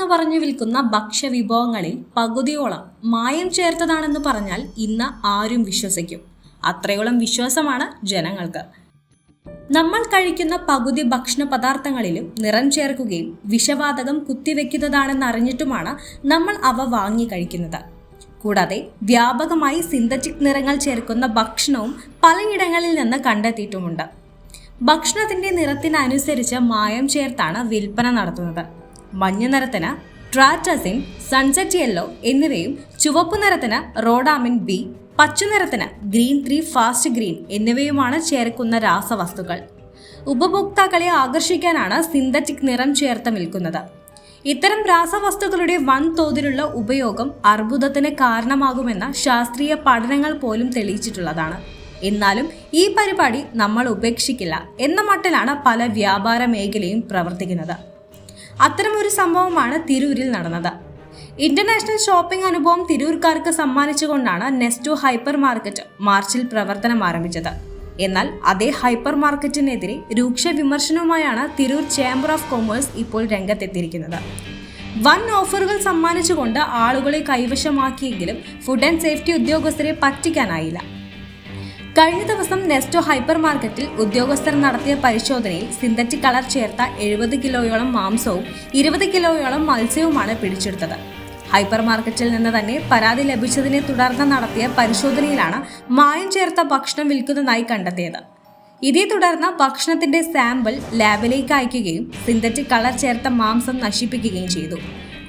എന്ന് പറഞ്ഞു വിൽക്കുന്ന ഭക്ഷ്യവിഭവങ്ങളിൽ പകുതിയോളം മായം ചേർത്തതാണെന്ന് പറഞ്ഞാൽ ഇന്ന് ആരും വിശ്വസിക്കും. അത്രയോളം വിശ്വാസമാണ് ജനങ്ങൾക്ക്. നമ്മൾ കഴിക്കുന്ന പകുതി ഭക്ഷണ പദാർത്ഥങ്ങളിലും നിറം ചേർക്കുകയും വിഷവാതകം കുത്തിവെക്കുന്നതാണെന്ന് അറിഞ്ഞിട്ടുമാണ് നമ്മൾ അവ വാങ്ങി കഴിക്കുന്നത്. കൂടാതെ വ്യാപകമായി സിന്തറ്റിക് നിറങ്ങൾ ചേർക്കുന്ന ഭക്ഷണവും പലയിടങ്ങളിൽ നിന്ന് കണ്ടെത്തിയിട്ടുമുണ്ട്. ഭക്ഷണത്തിന്റെ നിറത്തിനനുസരിച്ച് മായം ചേർത്താണ് വിൽപ്പന നടത്തുന്നത്. മഞ്ഞ നിറത്തിന് ട്രാറ്റസിൻ സൺസെറ്റ് യെല്ലോ എന്നിവയും ചുവപ്പ് നിറത്തിന് റോഡാമിൻ ബി പച്ച നിറത്തിന് ഗ്രീൻ ത്രീ ഫാസ്റ്റ് ഗ്രീൻ എന്നിവയുമാണ് ചേർക്കുന്ന രാസവസ്തുക്കൾ. ഉപഭോക്താക്കളെ ആകർഷിക്കാനാണ് സിന്തറ്റിക് നിറം ചേർത്ത് വിൽക്കുന്നത് ഇത്തരം രാസവസ്തുക്കളുടെ വൻതോതിലുള്ള ഉപയോഗം അർബുദത്തിന് കാരണമാകുമെന്ന ശാസ്ത്രീയ പഠനങ്ങൾ പോലും തെളിയിച്ചിട്ടുള്ളതാണ്. എന്നാലും ഈ പരിപാടി നമ്മൾ ഉപേക്ഷിക്കില്ല എന്ന മട്ടിലാണ് പല വ്യാപാര മേഖലയും പ്രവർത്തിക്കുന്നത്. അത്തരമൊരു സംഭവമാണ് തിരൂരിൽ നടന്നത്. ഇന്റർനാഷണൽ ഷോപ്പിംഗ് അനുഭവം തിരൂർക്കാർക്ക് സമ്മാനിച്ചുകൊണ്ടാണ് നെസ്റ്റോ ഹൈപ്പർ മാർക്കറ്റ് മാർച്ചിൽ പ്രവർത്തനം ആരംഭിച്ചത്. എന്നാൽ അതേ ഹൈപ്പർ മാർക്കറ്റിനെതിരെ രൂക്ഷ വിമർശനവുമായാണ് തിരൂർ ചേംബർ ഓഫ് കൊമേഴ്സ് ഇപ്പോൾ രംഗത്തെത്തിയിരിക്കുന്നത്. വൻ ഓഫറുകൾ സമ്മാനിച്ചുകൊണ്ട് ആളുകളെ കൈവശമാക്കിയെങ്കിലും ഫുഡ് ആൻഡ് സേഫ്റ്റി ഉദ്യോഗസ്ഥരെ പറ്റിക്കാനായില്ല. കഴിഞ്ഞ ദിവസം നെസ്റ്റോ ഹൈപ്പർ മാർക്കറ്റിൽ ഉദ്യോഗസ്ഥർ നടത്തിയ പരിശോധനയിൽ സിന്തറ്റിക് കളർ ചേർത്ത എഴുപത് കിലോയോളം മാംസവും ഇരുപത് കിലോയോളം മത്സ്യവുമാണ് പിടിച്ചെടുത്തത്. ഹൈപ്പർ മാർക്കറ്റിൽ നിന്ന് തന്നെ പരാതി ലഭിച്ചതിനെ തുടർന്ന് നടത്തിയ പരിശോധനയിലാണ് മായം ചേർത്ത ഭക്ഷണം വിൽക്കുന്നതായി കണ്ടെത്തിയത്. ഇതേ തുടർന്ന് ഭക്ഷണത്തിന്റെ സാമ്പിൾ ലാബിലേക്ക് അയക്കുകയും സിന്തറ്റിക് കളർ ചേർത്ത മാംസം നശിപ്പിക്കുകയും ചെയ്തു.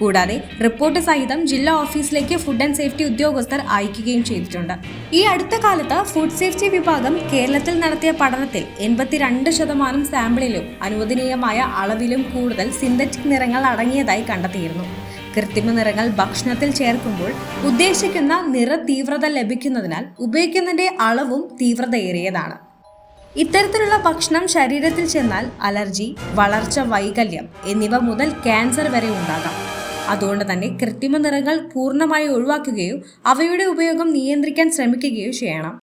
കൂടാതെ റിപ്പോർട്ട് സഹിതം ജില്ലാ ഓഫീസിലേക്ക് ഫുഡ് ആൻഡ് സേഫ്റ്റി ഉദ്യോഗസ്ഥർ അയക്കുകയും ചെയ്തിട്ടുണ്ട്. ഈ അടുത്ത കാലത്ത് ഫുഡ് സേഫ്റ്റി വിഭാഗം കേരളത്തിൽ നടത്തിയ പഠനത്തിൽ എൺപത്തിരണ്ട് ശതമാനം സാമ്പിളിലും അനുവദനീയമായ അളവിലും കൂടുതൽ സിന്തറ്റിക് നിറങ്ങൾ അടങ്ങിയതായി കണ്ടെത്തിയിരുന്നു. കൃത്രിമ നിറങ്ങൾ ഭക്ഷണത്തിൽ ചേർക്കുമ്പോൾ ഉദ്ദേശിക്കുന്ന നിറ തീവ്രത ലഭിക്കുന്നതിനാൽ ഉപയോഗിക്കുന്നതിന്റെ അളവും തീവ്രതയേറിയതാണ്. ഇത്തരത്തിലുള്ള ഭക്ഷണം ശരീരത്തിൽ ചെന്നാൽ അലർജി വളർച്ച വൈകല്യം എന്നിവ മുതൽ ക്യാൻസർ വരെ ഉണ്ടാകാം. അതുകൊണ്ട് തന്നെ കൃത്രിമ നിറങ്ങൾ പൂർണമായി ഒഴിവാക്കുകയോ അവയുടെ ഉപയോഗം നിയന്ത്രിക്കാൻ ശ്രമിക്കുകയോ ചെയ്യണം.